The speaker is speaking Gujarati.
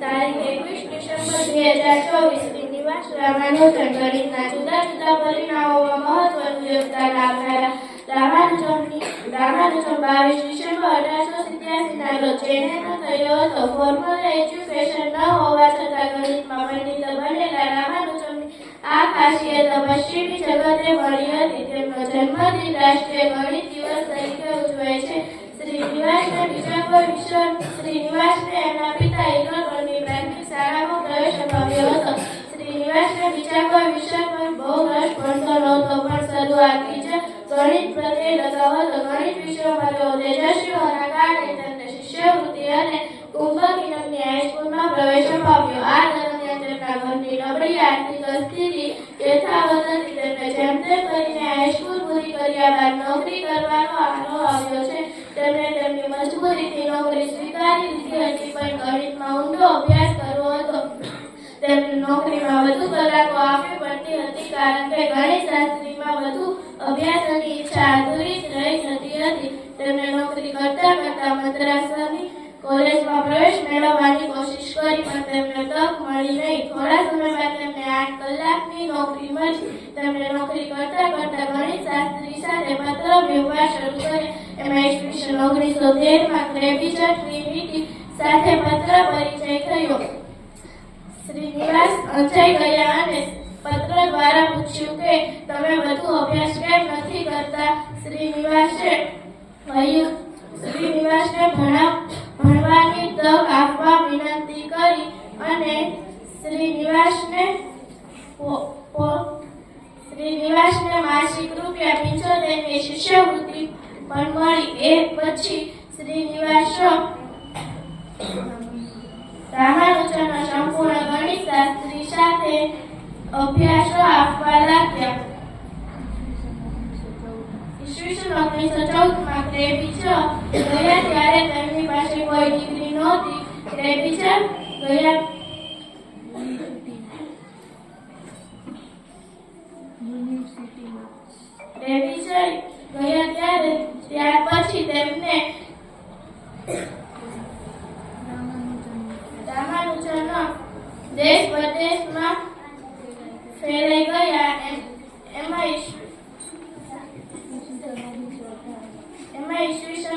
શ્રીનિવાસ છતાં ગણિતમાં પંડિત બનેલા રામાનુજનની આ ખાસિયત પશ્ચિમી જગતે મળી હતી. તેમનો જન્મદિન રાષ્ટ્રીય ગણિત દિવસ તરીકે ઉજવાય છે. શ્રીનિવાસને બીજા કોઈ વિશ્વ શ્રીનિવાસને નોકરી કરવાનો તેમણે તેમની મજબૂરીથી નોકરી સ્વીકારી પણ ગણિતમાં ઊંડો અભ્યાસ કરવો હતો તેમને નોકરીમાં વધુ કલાકો આપવી પડતી હતી કારણ કે ગણિત શાસ્ત્રીમાં વધુ અભ્યાસની મદ્રાસની કોલેજમાં પ્રવેશ મેળવવાની કોશિશ કરી, પણ તેમને તક મળી નહીં. થોડા સમય બાદ તેમને આઠ કલાકની નોકરી મળી. તેમણે નોકરી કરતા કરતા ગણિત શાસ્ત્રી સાથે પત્ર વ્યવહાર શરૂ કર્યો. એમાં ઈસવીસન ઓગણીસો તેરમાં ગ્રેવિચર ટ્રિનિટી સાથે પત્ર પરિચય થયો. શ્રીનિવાસ અંજાઈ ગયા અને પત્ર દ્વારા પૂછ્યું કે, તમે વધુ અભ્યાસ કેમ નથી કરતા? શ્રીનિવાસે કહ્યું ભણા ભણવાની તક આપવા વિનંતી કરી અને શ્રીનિવાસને શ્રીનિવાસને માસિક રૂપિયા પંચોતેરની શિષ્યવૃત્તિ પણ મળી. એ પછી શ્રીનિવાસ રામાનુજનના સંપૂર્ણ ગણિત શાસ્ત્રી સાથે અભ્યાસો આપવા લાગ્યા. ઈસવીસન ઓગણીસો ચૌદમાં તેમની પાસે કોઈ ડિગ્રી નહોતી. ક્રેબિચર ગયા ગયા ત્યારે, ત્યાર પછી તેમને રામાનુજન દેશ પ્રદેશમાં ફેલાઈ ગયા એમ- એમાં ઈસ- એમાં ઈસવીસન